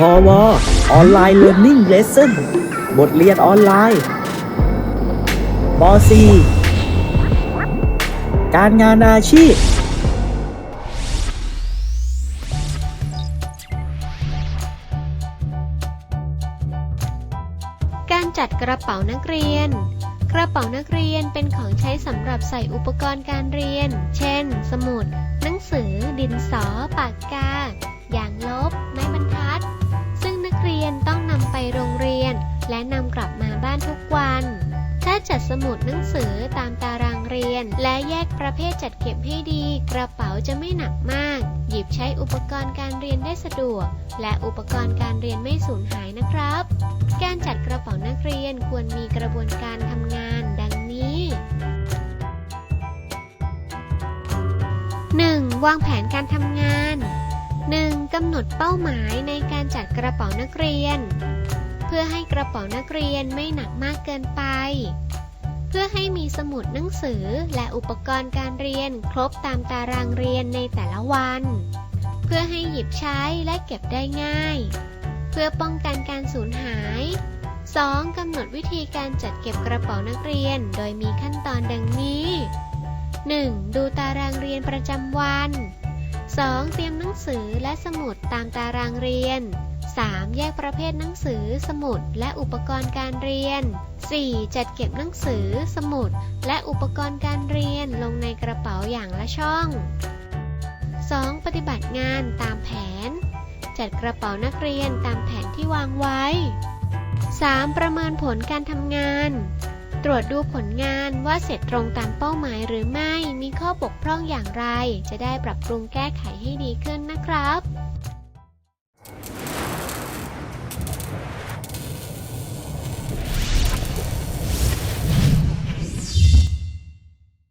พอวออนไลน์เรียน i ิ่งเลสเซ่นบทเรียนออนไลน์ป .4 การงานอาชีพ การจัดกระเป๋านักเรียน กระเป๋านักเรียนเป็นของใช้สำหรับใส่อุปกรณ์การเรียน เช่น สมุด หนังสือ ดินสอ ปากกา และนำกลับมาบ้านทุกวัน ถ้าจัดสมุดหนังสือตามตารางเรียน และแยกประเภทจัดเก็บให้ดี กระเป๋าจะไม่หนักมาก หยิบใช้อุปกรณ์การเรียนได้สะดวก และอุปกรณ์การเรียนไม่สูญหายนะครับ การจัดกระเป๋านักเรียนควรมีกระบวนการทำงานดังนี้ 1. วางแผนการทำงาน 1. กำหนดเป้าหมายในการจัดกระเป๋านักเรียน พื่อให้กระเป๋านักเรียนไม่หนักมากเกินไป เพื่อให้มีสมุดหนังสือและอุปกรณ์การเรียนครบตามตารางเรียนในแต่ละวัน เพื่อให้หยิบใช้และเก็บได้ง่าย เพื่อป้องกันการสูญหาย 2. กำหนดวิธีการจัดเก็บกระเป๋านักเรียน โดยมีขั้นตอนดังนี้ 1. ดูตารางเรียนประจำวัน 2. เตรียมหนังสือและสมุดตามตารางเรียน 3. แยกประเภทหนังสือ สมุด และอุปกรณ์การเรียน 4. จัดเก็บหนังสือ สมุด และอุปกรณ์การเรียนลงในกระเป๋าอย่างละช่อง 2. ปฏิบัติงานตามแผน จัดกระเป๋านักเรียนตามแผนที่วางไว้ 3. ประเมินผลการทำงาน ตรวจดูผลงานว่าเสร็จตรงตามเป้าหมายหรือไม่ มีข้อบกพร่องอย่างไร จะได้ปรับปรุงแก้ไขให้ดีขึ้นนะครับ